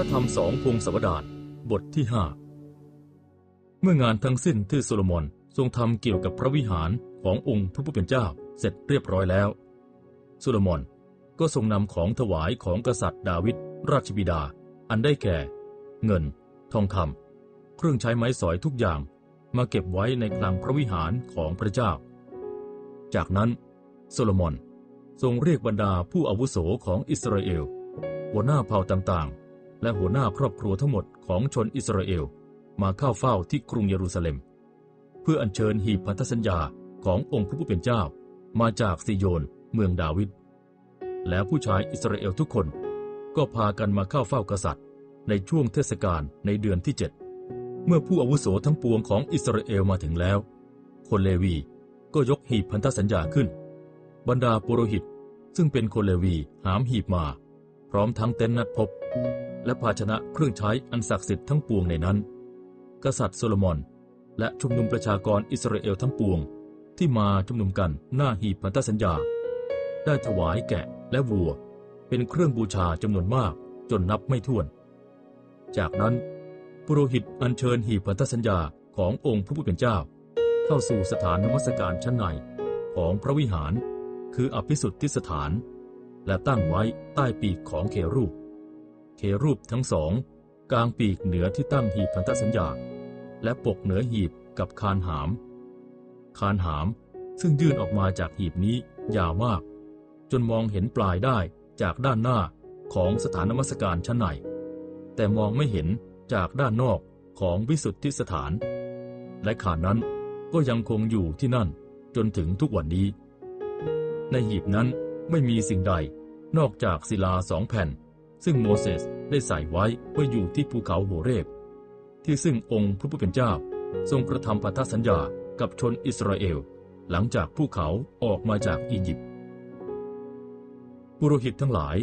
พระธรรมสองพงศวดารบทที่ห้าเมื่องานทั้งสิ้นที่โซโลมอนทรงทำเกี่ยวกับพระวิหารขององค์พระผู้เป็นเจ้าเสร็จเรียบร้อยแล้วโซโลมอนก็ทรงนำของถวายของกษัตริย์ดาวิดราชบิดา อันได้แก่ เงิน ทองคำเครื่องใช้ไม้สอยทุกอย่างมาเก็บไว้ในคลังพระวิหารของพระเจ้า จากนั้นโซโลมอนทรงเรียกบรรดาผู้อาวุโสของอิสราเอลหัวหน้าเผ่าต่างๆ และหัวหน้าครอบครัวทั้งหมดของชนอิสราเอลมาเข้าเฝ้าที่กรุงเยรูซาเล็ม เพื่ออัญเชิญหีบพันธสัญญาขององค์พระผู้เป็นเจ้า มาจากซิโยนเมืองดาวิดแล้วผู้ชายอิสราเอลทุกคน ก็พากันมาเข้าเฝ้ากษัตริย์ ในช่วงเทศกาลในเดือนที่เจ็ดเมื่อผู้อาวุโสทั้งปวงของอิสราเอลมาถึงแล้ว คนเลวีก็ยกหีบพันธสัญญาขึ้น บรรดาปุโรหิตซึ่งเป็นคนเลวีหามหีบมา พร้อมทั้งเต็นท์นัดพบ และภาชนะเครื่องใช้อันศักดิ์สิทธิ์ทั้งปวงในนั้น กษัตริย์โซโลมอน และชุมนุมประชากรอิสราเอลทั้งปวง ที่มาชุมนุมกันหน้าหีบพันธสัญญา ได้ถวายแกะและวัว เป็นเครื่องบูชาจำนวนมากจนนับไม่ถ้วน จากนั้นปุโรหิตอัญเชิญหีบพันธสัญญาขององค์พระผู้เป็นเจ้า เข้าสู่สถานนมัสการชั้นในของพระวิหาร คืออภิสุทธิสถาน และตั้งไว้ใต้ปีกของเครูป เครูปทั้งสอง กลางปีกเหนือที่ตั้งหีบพันธสัญญา และปกเหนือหีบกับคานหาม คานหามซึ่งยื่นออกมาจากหีบนี้ยาวมาก จนมองเห็นปลายได้จากด้านหน้าของสถานนมัสการชั้นใน แต่มองไม่เห็นจากด้านนอกของวิสุทธิสถาน และขานนั้นก็ยังคงอยู่ที่นั่นจนถึงทุกวันนี้ ในหีบนั้นไม่มีสิ่งใดนอกจากศิลาสองแผ่น ซึ่งโมเสสได้ใส่ไว้เพื่ออยู่ที่ภูเขาโหเรบ ที่ซึ่งองค์พระผู้เป็นเจ้า ทรงกระทำพันธสัญญากับชนอิสราเอล หลังจากภูเขาออกมาจากอียิปต์ปุโรหิตทั้งหลาย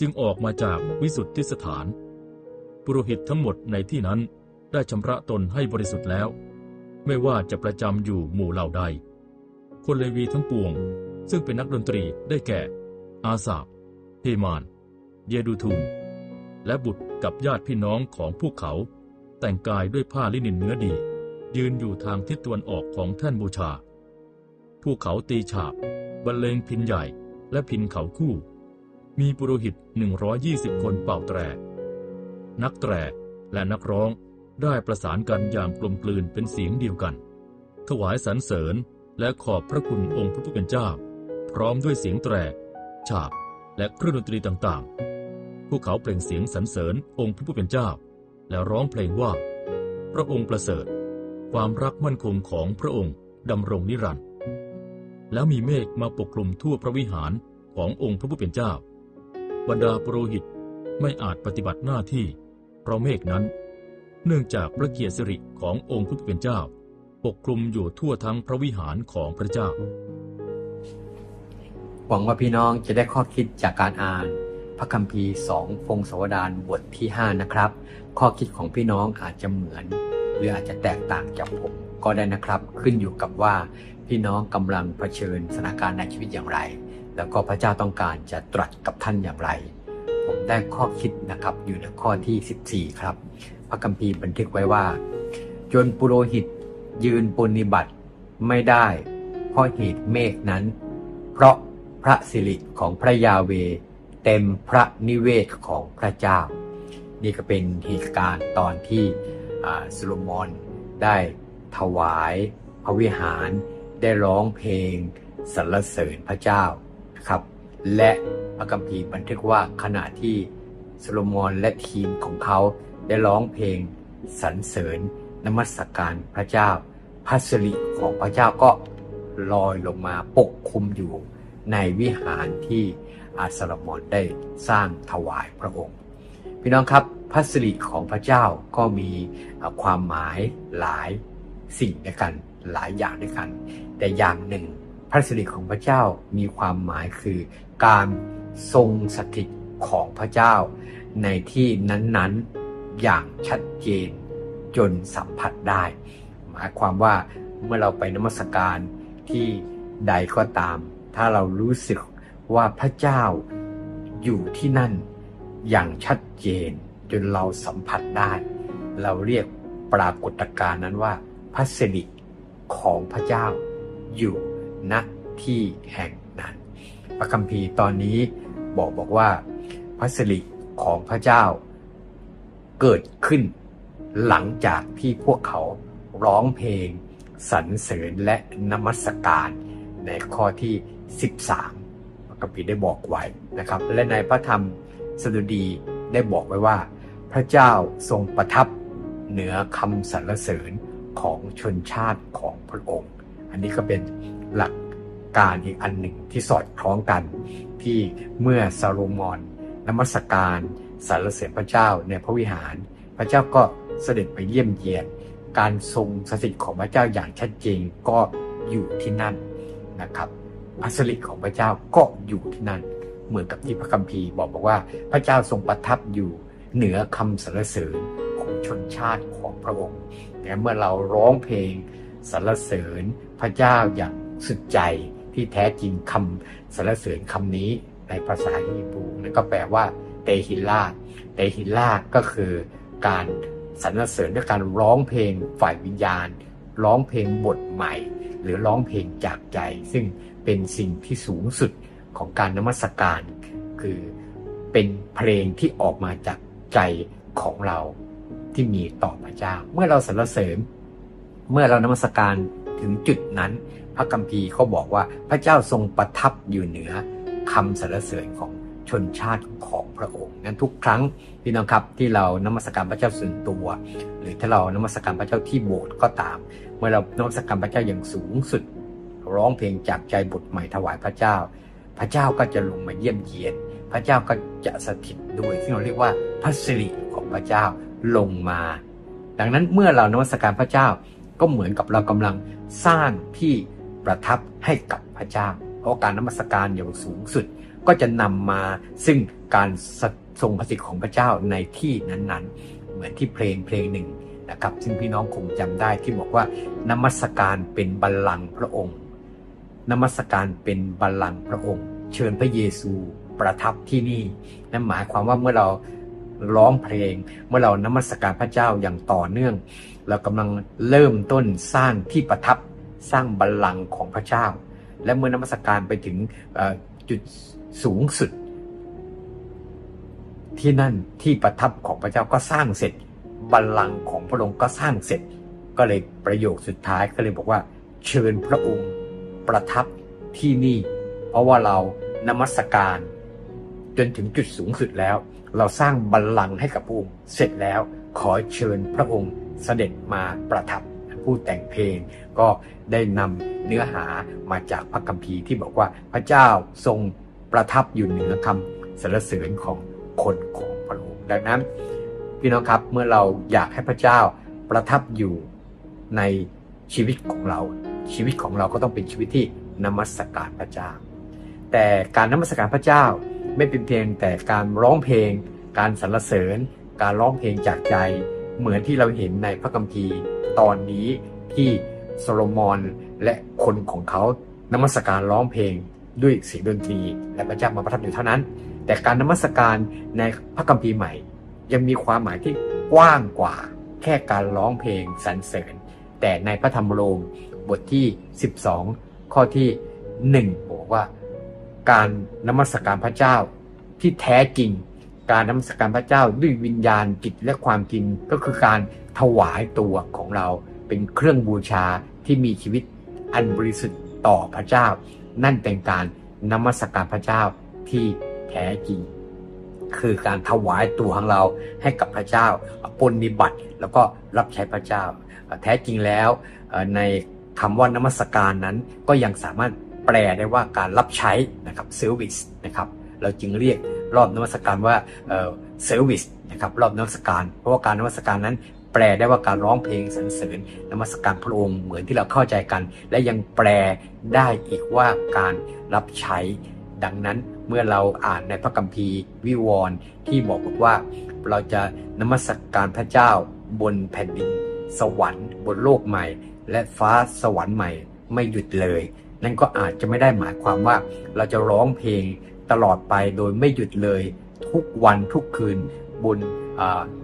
จึงออกมาจากวิสุทธิสถาน ปุโรหิตทั้งหมดในที่นั้นได้ชำระตนให้บริสุทธิ์แล้ว ไม่ว่าจะประจำอยู่หมู่เหล่าใด คนเลวีทั้งปวง ซึ่งเป็นนักดนตรีได้แก่ อาสาบเฮมาน เยดูทูนและบุตรกับญาติพี่น้องของพวกเขา แต่งกายด้วยผ้าลินินเนื้อดี ยืนอยู่ทางทิศตะวันออกของแท่นบูชา พวกเขาตีฉาบบรรเลงพินใหญ่และพินเขาคู่ มีปุโรหิต 120 คนเป่าแตร นักแตรและนักร้องได้ประสานกันอย่างกลมกลืนเป็นเสียงเดียวกัน ถวายสรรเสริญและขอบพระคุณองค์พระผู้เป็นเจ้า พร้อมด้วยเสียงแตร ฉาบ และเครื่องดนตรีต่างๆ พวกเขาเปล่งเสียงสรรเสริญองค์พระผู้เป็นเจ้า และร้องเพลงว่า พระองค์ประเสริฐ ความรักมั่นคงของพระองค์ดำรงนิรันดร์แล้วมีเมฆมาปกคลุมทั่วพระวิหารขององค์พระผู้เป็นเจ้า บรรดาปุโรหิตไม่อาจปฏิบัติหน้าที่ เพราะเมฆนั้น เนื่องจากพระเกียรติสิริขององค์พระผู้เป็นเจ้า ปกคลุมอยู่ทั่วทั้งพระวิหารของพระเจ้า หวังว่าพี่น้องจะได้ข้อคิดจากการอ่าน พระคัมภีร์สองพงศวดารบทที่ 5 นะครับ ข้อคิดของพี่น้องอาจจะเหมือน หรืออาจจะแตกต่างจากผมก็ได้นะครับ ขึ้นอยู่กับว่าพี่น้องกำลังเผชิญสถานการณ์ในชีวิตอย่างไร แล้วก็พระเจ้าต้องการจะตรัสกับท่านอย่างไร ผมได้ข้อคิดนะครับอยู่ในข้อที่ 14 ครับ พระคัมภีร์บันทึกไว้ว่า จนปุโรหิตยืนปฏิบัติไม่ได้ เพราะเหตุเมฆนั้น เพราะพระสิริของพระยาเว เต็มพระนิเวศของพระเจ้า นี่ก็เป็นเหตุการณ์ตอนที่โซโลมอนได้ถวายพระวิหารได้ร้องเพลงสรรเสริญพระเจ้าครับ และพระคัมภีร์บันทึกว่าขณะที่โซโลมอนและทีมของเขาได้ร้องเพลงสรรเสริญนมัสการพระเจ้าพระสิริของพระเจ้าก็ลอยลงมาปกคลุมอยู่ในวิหารที่ อาสลมอนได้สร้างถวายพระองค์ พี่น้องครับพระสิริของพระเจ้าก็มีความหมายหลายสิ่งด้วยกันหลายอย่างด้วยกัน แต่อย่างหนึ่งพระสิริของพระเจ้ามีความหมายคือการทรงสถิตของพระเจ้า ในที่นั้นๆอย่างชัดเจนจนสัมผัสได้ หมายความว่าเมื่อเราไปนมัสการที่ใดก็ตาม ถ้าเรารู้สึก ว่าพระเจ้าอยู่ที่นั่นอย่างชัดเจนจนเราสัมผัสได้ เราเรียกปรากฏการณ์นั้นว่าพระสิริของพระเจ้าอยู่ณที่แห่งนั้น พระคัมภีร์ตอนนี้บอกบอกว่าพระสิริของพระเจ้าเกิดขึ้นหลังจากที่พวกเขาร้องเพลงสรรเสริญและนมัสการในข้อที่ 13 คัมภีร์ได้บอกไว้นะครับ และในพระธรรมสดุดีได้บอกไว้ว่า พระเจ้าทรงประทับเหนือคำสรรเสริญของชนชาติของพระองค์ อันนี้ก็เป็นหลักการอีกอันหนึ่งที่สอดคล้องกัน ที่เมื่อซาโลมอนนมัสการสรรเสริญพระเจ้าในพระวิหาร พระเจ้าก็เสด็จไปเยี่ยมเยียน การทรงสถิตของพระเจ้าอย่างชัดเจนก็อยู่ที่นั่นนะครับ พระสิริของพระเจ้าก็อยู่ที่นั่น เหมือนกับที่พระคัมภีร์บอกบอกว่า พระเจ้าทรงประทับอยู่เหนือคำสรรเสริญของชนชาติของพระองค์แต่เมื่อเราร้องเพลงสรรเสริญพระเจ้าอย่างสุดใจที่แท้จริงคำสรรเสริญคำนี้ในภาษาฮีบรูนั่นก็แปลว่าเตฮิลาเตฮิลาก็คือการสรรเสริญด้วยการร้องเพลงฝ่ายวิญญาณ ร้องเพลงบทใหม่ หรือร้องเพลงจากใจ ซึ่ง เป็นสิ่งที่สูงสุดของการนมัสการ คือเป็นเพลงที่ออกมาจากใจของเราที่มีต่อพระเจ้า เมื่อเราสรรเสริญ เมื่อเรานมัสการถึงจุดนั้น พระกัมภีร์เขาบอกว่าพระเจ้าทรงประทับอยู่เหนือคำสรรเสริญของชนชาติของพระองค์นั้นทุกครั้งพี่น้องครับที่เรานมัสการพระเจ้าส่วนตัว หรือถ้าเรานมัสการพระเจ้าที่โบสถ์ก็ตาม เมื่อเรานมัสการพระเจ้าอย่างสูงสุด ร้องเพลงจากใจบทใหม่ถวายพระเจ้า พระเจ้าก็จะลงมาเยี่ยมเยียน พระเจ้าก็จะสถิตด้วย ซึ่งเราเรียกว่าพระสิริของพระเจ้าลงมา ดังนั้นเมื่อเรานมัสการพระเจ้าก็เหมือนกับเรากำลังสร้างที่ประทับให้กับพระเจ้า เพราะการนมัสการอย่างสูงสุดก็จะนำมาซึ่งการทรงพระสิทธิ์ของพระเจ้าในที่นั้นๆ เหมือนที่เพลงเพลงหนึ่งนะครับ ซึ่งพี่น้องคงจำได้ที่บอกว่านมัสการเป็นบัลลังก์พระองค์ นมัสการเป็นบัลลังก์พระองค์ เชิญพระเยซูประทับที่นี่นั่นหมายความว่าเมื่อเราร้องเพลง เมื่อเรานมัสการพระเจ้าอย่างต่อเนื่อง เรากำลังเริ่มต้นสร้างที่ประทับสร้างบัลลังก์ของพระเจ้า และเมื่อนมัสการไปถึงจุดสูงสุด ที่นั่นที่ประทับของพระเจ้าก็สร้างเสร็จบัลลังก์ของพระองค์ก็สร้างเสร็จ ก็เลยประโยคสุดท้ายก็เลยบอกว่า เชิญพระองค์ ประทับที่นี่ เพราะว่าเรานมัสการ จนถึงจุดสูงสุดแล้ว เราสร้างบัลลังก์ให้กับพระองค์เสร็จแล้วขอเชิญพระองค์เสด็จมาประทับผู้แต่งเพลงก็ได้นำเนื้อหามาจากพระคัมภีร์ที่บอกว่าพระเจ้าทรงประทับอยู่เหนือคำสรรเสริญของคนของพระองค์ดังนั้นพี่น้องครับเมื่อเราอยากให้พระเจ้าประทับอยู่ในชีวิตของเรา ชีวิตของเราก็ต้องเป็นชีวิตที่นมัสการพระเจ้า แต่การนมัสการพระเจ้าไม่เป็นเพียงแต่การร้องเพลง การสรรเสริญ การร้องเพลงจากใจ เหมือนที่เราเห็นในพระคัมภีร์ตอนนี้ที่โซโลมอนและคนของเขานมัสการร้องเพลงด้วยเสียงดนตรีและพระเจ้ามาประทับอยู่เท่านั้น แต่การนมัสการในพระคัมภีร์ใหม่ ยังมีความหมายที่กว้างกว่าแค่การร้องเพลงสรรเสริญ แต่ในพระธรรมโรม บทที่ 12 ข้อที่ 1 บอกว่า การนมัสการพระเจ้าที่แท้จริง การนมัสการพระเจ้าด้วยวิญญาณจิตและความจริงก็คือการถวายตัวของเราเป็นเครื่องบูชาที่มีชีวิตอันบริสุทธิ์ต่อพระเจ้า นั่นเป็นการนมัสการพระเจ้าที่แท้จริง คือการถวายตัวของเราให้กับพระเจ้าปฏิบัติแล้วก็รับใช้พระเจ้า แท้จริงแล้วใน คำว่านมัสการนั้นก็ยังสามารถแปลได้ว่าการรับใช้นะครับเซอร์วิสนะครับเราจึงเรียกรอบนมัสการว่าเซอร์วิสนะครับรอบนมัสการ เพราะว่าการนมัสการนั้น แปลได้ว่าการร้องเพลงสรรเสริญนมัสการพระองค์เหมือนที่เราเข้าใจกัน และยังแปลได้อีกว่าการรับใช้ ดังนั้นเมื่อเราอ่านในพระคัมภีร์วิวรณ์ที่บอกบอกว่า เราจะนมัสการพระเจ้าบนแผ่นดินสวรรค์บนโลกใหม่ และฟ้าสวรรค์ใหม่ไม่หยุดเลย นั่นก็อาจจะไม่ได้หมายความว่าเราจะร้องเพลงตลอดไปโดยไม่หยุดเลย ทุกวันทุกคืนบน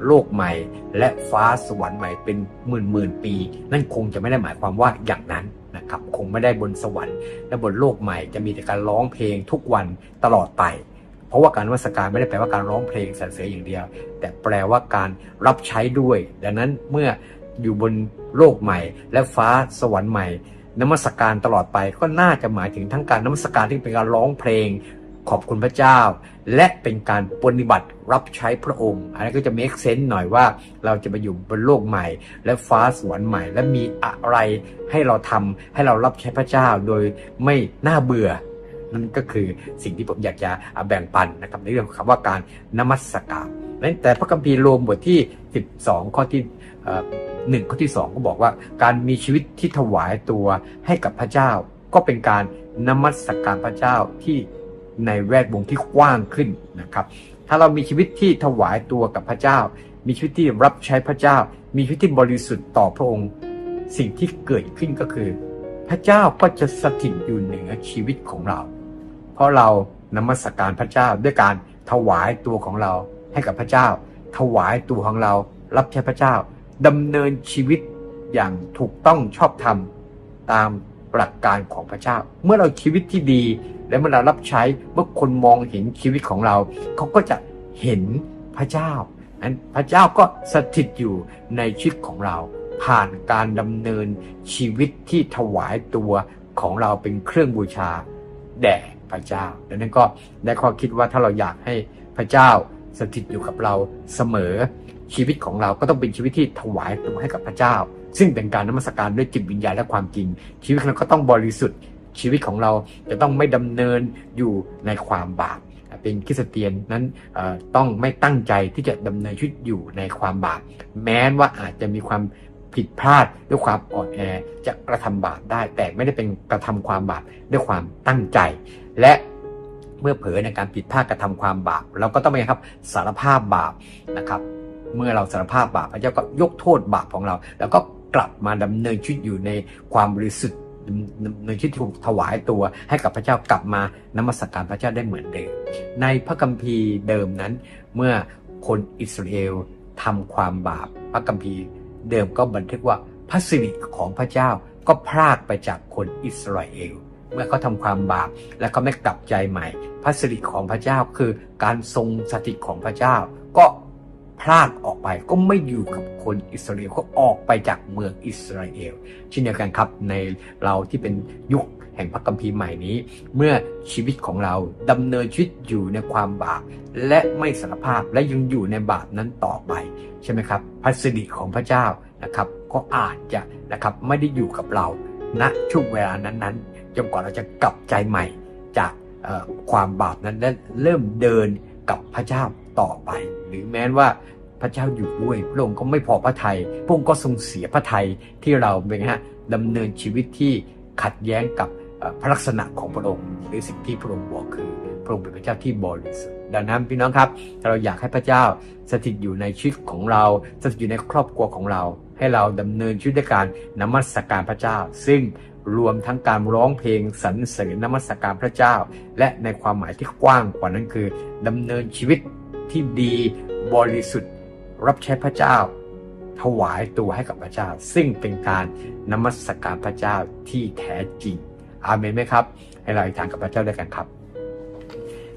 โลกใหม่ และฟ้าสวรรค์ใหม่เป็นหมื่นหมื่นปี นั่นคงจะไม่ได้หมายความว่าอย่างนั้นนะครับคงไม่ได้บนสวรรค์ และบนโลกใหม่จะมีแต่การร้องเพลงทุกวันตลอดไป เพราะว่าการวัสการไม่ได้แปลว่าการร้องเพลงสรรเสริญอย่างเดียว แต่แปลว่าการรับใช้ด้วย ดังนั้นเมื่อ อยู่บนโลกใหม่ และฟ้าสวรรค์ใหม่ นมัสการตลอดไปก็น่าจะหมายถึงทั้งการนมัสการที่เป็นการร้องเพลงขอบคุณพระเจ้า และเป็นการปฏิบัติรับใช้พระองค์ อันนี้ก็จะ make sense หน่อยว่าเราจะไปอยู่บนโลกใหม่ และฟ้าสวรรค์ใหม่ และมีอะไรให้เราทำให้เรารับใช้พระเจ้าโดยไม่น่าเบื่อ นั่นก็คือสิ่งที่ผมอยากจะแบ่งปันนะครับในเรื่องของคำว่าการนมัสการแต่พระคัมภีร์โรมบทที่ 12 ข้อที่ หนึ่งข้อที่2ก็บอกว่าการมีชีวิตที่ถวายตัวให้กับพระเจ้า ก็เป็นการนมัสการพระเจ้าที่ในแวดวงที่กว้างขึ้นนะครับ ถ้าเรามีชีวิตที่ถวายตัวกับพระเจ้า มีชีวิตที่รับใช้พระเจ้า มีชีวิตที่บริสุทธิ์ต่อพระองค์ สิ่งที่เกิดขึ้นก็คือ พระเจ้าก็จะสถิตอยู่เหนือชีวิตของเรา เพราะเรานมัสการพระเจ้าด้วยการถวายตัวของเราให้กับพระเจ้า ถวายตัวของเรารับใช้พระเจ้า ดำเนินชีวิตอย่างถูกต้องชอบธรรมตามหลักการของพระเจ้า เมื่อเราชีวิตที่ดี และเมื่อเรารับใช้เมื่อคนมองเห็นชีวิตของเรา เขาก็จะเห็นพระเจ้านั้นพระเจ้าก็สถิตอยู่ในชีวิตของเรา ผ่านการดำเนินชีวิตที่ถวายตัวของเราเป็นเครื่องบูชาแด่พระเจ้าดังนั้นก็ได้ข้อคิดว่าถ้าเราอยากให้พระเจ้าสถิตอยู่กับเราเสมอ ชีวิตของเราก็ต้องเป็นชีวิตที่ถวายตัวให้กับพระเจ้า ซึ่งเป็นการนมัสการด้วยจิตวิญญาณและความจริง ชีวิตเราก็ต้องบริสุทธิ์ ชีวิตของเราจะต้องไม่ดำเนินอยู่ในความบาปเป็นคริสเตียนนั้นต้องไม่ตั้งใจที่จะดำเนินชีวิตอยู่ในความบาปแม้ว่าอาจจะมีความผิดพลาดด้วยความอ่อนแอจะกระทำบาปได้ แต่ไม่ได้เป็นกระทำความบาปด้วยความตั้งใจ และเมื่อเผลอในการผิดพลาดกระทำความบาปเราก็ต้องไปครับสารภาพบาปนะครับ เมื่อเราสารภาพบาปพระเจ้าก็ยกโทษบาปของเรา แล้วก็กลับมาดำเนินชีวิตอยู่ในความบริสุทธิ์ดำเนินชีวิตที่ถูกถวายตัวให้กับพระเจ้ากลับมานมัสการพระเจ้าได้เหมือนเดิม ในพระคัมภีร์เดิมนั้น เมื่อคนอิสราเอลทำความบาป พระคัมภีร์เดิมก็บันทึกว่าพระสิริของพระเจ้าก็พรากไปจากคนอิสราเอลเมื่อเขาทำความบาปและเขาไม่กลับใจใหม่ พระสิริของพระเจ้าคือการทรงสถิตของพระเจ้า ก็ พรากออกไปก็ไม่อยู่กับคนอิสราเอลก็ออกไปจากเมืองอิสราเอลเช่นเดียวกันครับในเราที่เป็นยุคแห่งพระคัมภีร์ใหม่นี้ เมื่อชีวิตของเราดำเนินชีวิตอยู่ในความบาป และไม่สารภาพและยังอยู่ในบาปนั้นต่อไป ใช่ไหมครับพระสิริของพระเจ้านะครับ ก็อาจจะนะครับไม่ได้อยู่กับเราณช่วงเวลานั้นๆจนกว่าเราจะกลับใจใหม่จากความบาปนั้นและเริ่มเดินกับพระเจ้า ต่อไป หรือแม้ว่าพระเจ้าอยู่ด้วย พระองค์ก็ไม่พอพระทัยพระองค์ก็ทรงเสียพระทัยที่เราเป็นฮะดำเนินชีวิตที่ขัดแย้งกับพระลักษณะของพระองค์หรือสิ่งที่พระองค์บอกคือพระองค์เป็นพระเจ้าที่บริสุทธิ์ดังนั้นพี่น้องครับถ้าเราอยากให้พระเจ้าสถิตอยู่ในชีวิตของเรา สถิตอยู่ในครอบครัวของเรา ให้เราดำเนินชีวิตด้วยการนมัสการพระเจ้า ซึ่งรวมทั้งการร้องเพลงสรรเสริญนมัสการพระเจ้า และในความหมายที่กว้างกว่านั้นคือดำเนินชีวิต ที่ดีบริสุทธิ์รับใช้พระเจ้า ถวายตัวให้กับพระเจ้า ซึ่งเป็นการนมัสการพระเจ้าที่แท้จริง อาเมนไหมครับ ให้เราอธิษฐานกับพระเจ้าด้วยกันครับ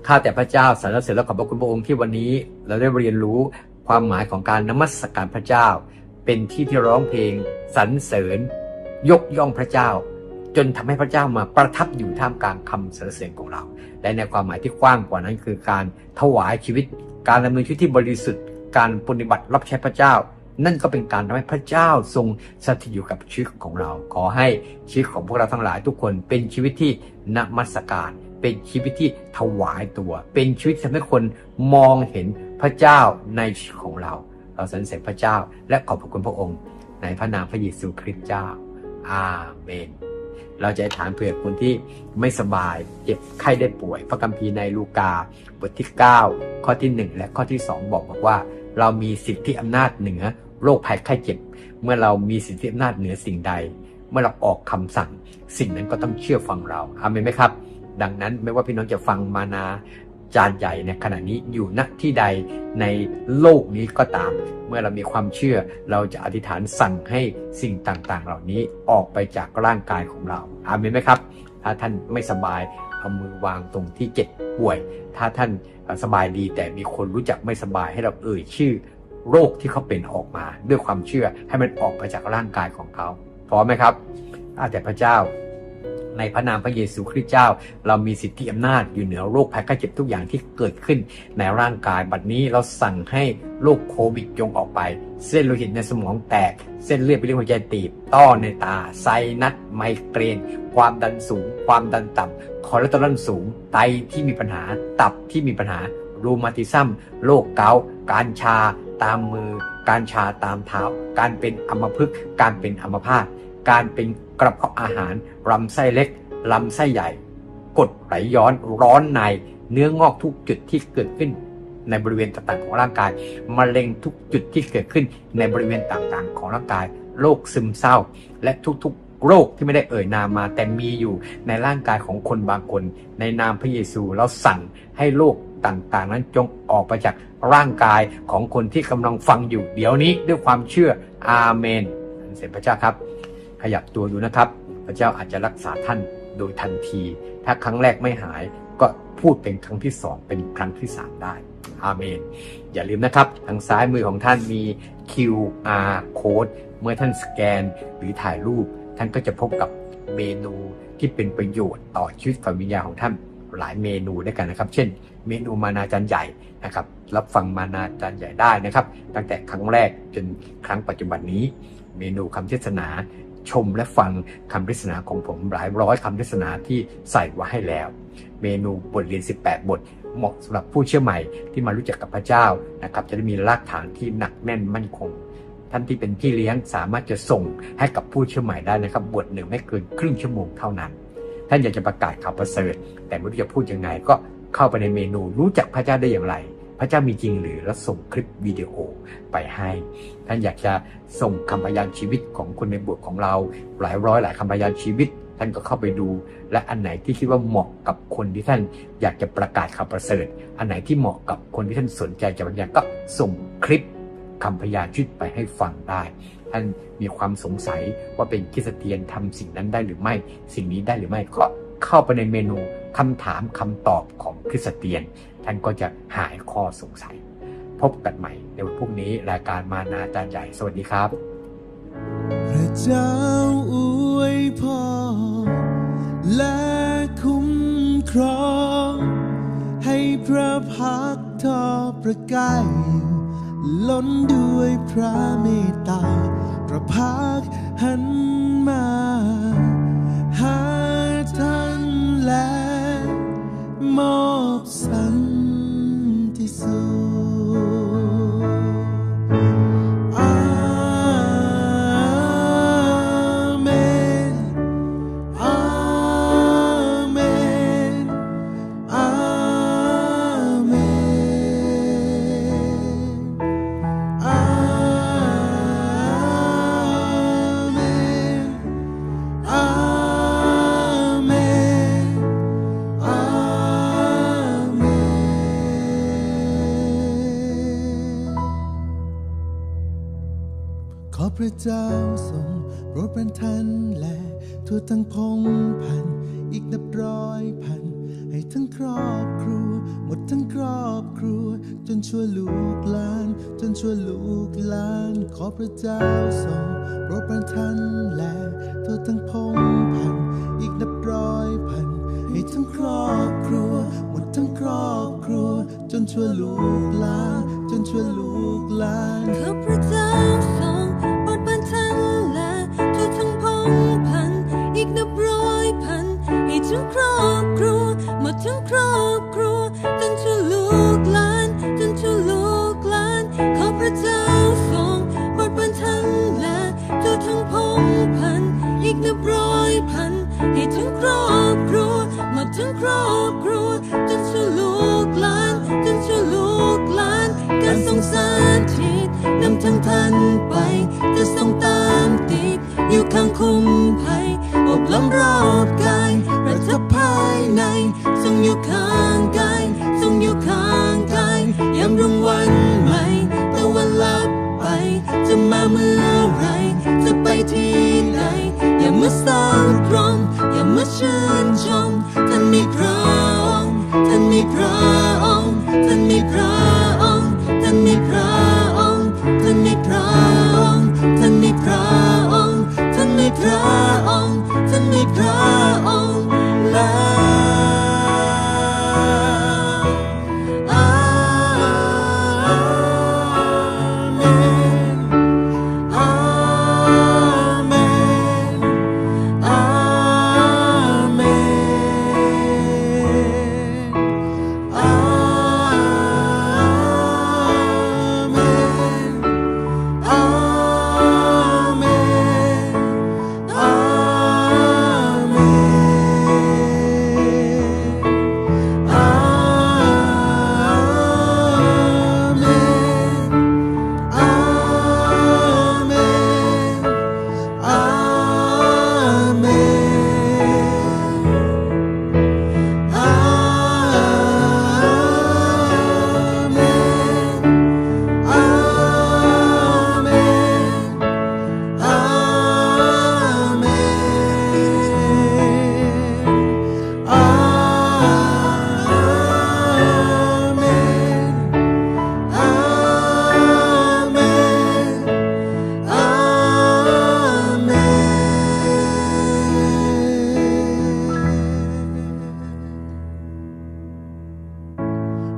ข้าแต่พระเจ้าสรรเสริญและขอบพระคุณพระองค์ที่วันนี้ เราได้เรียนรู้ความหมายของการนมัสการพระเจ้า เป็นที่ที่ร้องเพลงสรรเสริญ ยกย่องพระเจ้า จนทำให้พระเจ้ามาประทับอยู่ท่ามกลางคำสรรเสริญของเรา และในความหมายที่กว้างกว่านั้นคือการถวายชีวิต การดำเนินชีวิตที่บริสุทธิ์การปฏิบัติรับใช้พระเจ้า นั่นก็เป็นการทำให้พระเจ้าทรงสถิตอยู่กับชีวิตของเรา ขอให้ชีวิตของพวกเราทั้งหลายทุกคนเป็นชีวิตที่นมัสการเป็นชีวิตที่ถวายตัว เป็นชีวิตที่ทำให้คนมองเห็นพระเจ้าในชีวิตของเรา เราสรรเสริญพระเจ้า และขอบพระคุณพระองค์ ในพระนามพระเยซูคริสต์เจ้า อาเมน เราจะฐานเผื่อคนที่ไม่สบายเจ็บไข้ได้ป่วย พระคัมภีร์ในลูกาบทที่ 9 ข้อที่ 1 และข้อที่ 2 บอกบอกว่า เรามีสิทธิอำนาจเหนือโรคภัยไข้เจ็บ เมื่อเรามีสิทธิอำนาจเหนือสิ่งใด เมื่อเราออกคำสั่ง สิ่งนั้นก็ต้องเชื่อฟังเราอาเมนไหมครับ ดังนั้นไม่ว่าพี่น้องจะฟังมานา จารย์ใหญ่ในขณะนี้อยู่ณที่ใดในโลกนี้ก็ตาม เมื่อเรามีความเชื่อเราจะอธิษฐานสั่งให้สิ่งต่างๆ เหล่านี้ออกไปจากร่างกายของเราอาเมนไหมครับ ถ้าท่านไม่สบายเอามือวางตรงที่เจ็บป่วย ถ้าท่านสบายดีแต่มีคนรู้จักไม่สบายให้เราเอ่ยชื่อโรคที่เขาเป็นออกมา ด้วยความเชื่อให้มันออกไปจากร่างกายของเขาพร้อมไหมครับอาแต่พระเจ้า ในพระนามพระเยซูคริสต์เจ้า เรามีสิทธิอำนาจอยู่เหนือโรคภัยไข้เจ็บทุกอย่างที่เกิดขึ้น ในร่างกายบัดนี้เราสั่งให้โรคโควิดจงออกไป เส้นโลหิตในสมองแตก เส้นเลือดไปเลี้ยงหัวใจตีบ ต้อในตา ไซนัสไมเกรน ความดันสูง ความดันต่ำคอเลสเตอรอลสูง ไตที่มีปัญหา ตับที่มีปัญหา รูมาติซัม โรคเกาต์การชา ตามมือ การชาตามเท้า การเป็นอัมพฤกษ์ การเป็นอัมพาต การเป็น กระเพาะอาหารลำไส้เล็กลำไส้ใหญ่ กดไหลย้อนร้อนใน เนื้องอกทุกจุดที่เกิดขึ้น ในบริเวณต่างๆของร่างกายมะเร็งทุกจุดที่เกิดขึ้นในบริเวณต่างๆ ของร่างกายโรคซึมเศร้า และทุกๆ โรคที่ไม่ได้เอ่ยนามมา แต่มีอยู่ในร่างกายของคนบางคน ในนามพระเยซูเราสั่งให้โรคต่างๆ นั้นจงออกไปจากร่างกายของคนที่กำลังฟังอยู่ เดี๋ยวนี้ด้วยความเชื่ออาเมนเสร็จพระเจ้าครับ ขยับตัวดูนะครับ พระเจ้าอาจจะรักษาท่านโดยทันที ถ้าครั้งแรกไม่หายก็พูดเป็นครั้งที่สองเป็นครั้งที่สามได้ อาเมน อย่าลืมนะครับ ทางซ้ายมือของท่านมี QR code เมื่อท่านสแกนหรือถ่ายรูป ท่านก็จะพบกับเมนูที่เป็นประโยชน์ต่อชีวิตฝ่ายวิญญาณของท่านหลายเมนูด้วยกันนะครับ เช่น เมนูมานาจารย์ใหญ่นะครับ รับฟังมานาจารย์ใหญ่ได้นะครับ ตั้งแต่ครั้งแรกจนครั้งปัจจุบันนี้ เมนูคำเทศนา ชมและฟังคำเทศนาของผมหลายร้อยคำเทศนาที่ใส่ไว้ให้แล้ว เมนูบทเรียน 18 บทเหมาะสำหรับผู้เชื่อใหม่ที่มารู้จักกับพระเจ้านะครับ จะได้มีรากฐานที่หนักแน่นมั่นคง ท่านที่เป็นพี่เลี้ยงสามารถจะส่งให้กับผู้เชื่อใหม่ได้นะครับ บทหนึ่งไม่เกินครึ่งชั่วโมงเท่านั้น ท่านอยากจะประกาศข่าวประเสริฐ แต่ไม่รู้จะพูดยังไงก็เข้าไปในเมนูรู้จักพระเจ้าได้อย่างไร พระเจ้ามีจริงหรือแล้วส่งคลิปวิดีโอไปให้ ท่านอยากจะส่งคำพยานชีวิตของคนในบทของเรา หลายร้อยหลายคำพยานชีวิต ท่านก็เข้าไปดู และอันไหนที่คิดว่าเหมาะกับคนที่ท่านอยากจะประกาศข่าวประเสริฐ อันไหนที่เหมาะกับคนที่ท่านสนใจจะบรรยายก็ส่งคลิปคำพยานชีวิตไปให้ฟังได้ท่านมีความสงสัยว่าเป็นคริสเตียนทำสิ่งนั้นได้หรือไม่ สิ่งนี้ได้หรือไม่ก็เข้าไปในเมนูคำถามคำตอบของคริสเตียน ท่านก็จะหายข้อสงสัย พบกันใหม่ในวันพรุ่งนี้รายการมานาจารย์ใหญ่ สวัสดีครับ พระเจ้าอวยพรและคุ้มครอง ให้พระพักทอประกายล้นด้วยพระเมตตา พระพักหันมา หาท่านและมอบสัน ติ ชั่วลูกหลาน จนชั่วลูกหลาน ขอพระเจ้าทรงโปรดประทานและทั่วทั้งพงพัน อีกนับร้อยพัน ให้ทั้งครอบครัว หมดทั้งครอบครัว จนชั่วลูกหลาน จนชั่วลูกหลานขอพระเจ้าทรง ทั้งพันไป จะทรงตามติด อยู่ข้างคุ้มภัยอบล้อมรอบกายประทับภายในทรงอยู่ข้างกายทรงอยู่ข้างกายยามรุ่งวันใหม่ตะวันลับไป จะมาเมื่อไร จะไปที่ไหนอย่ามาสร้างกรอมอย่ามาชื่นชมท่านมีพระองค์ท่านมีพระ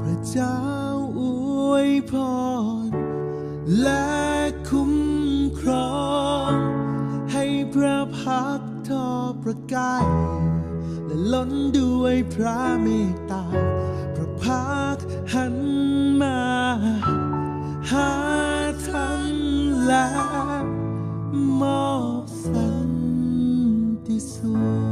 พระเจ้าอวยพร และคุ้มครอง ให้พระพักทอประกายและล้นด้วยพระเมตตา พระพักหันมา หาท่านและมอบสันติสุข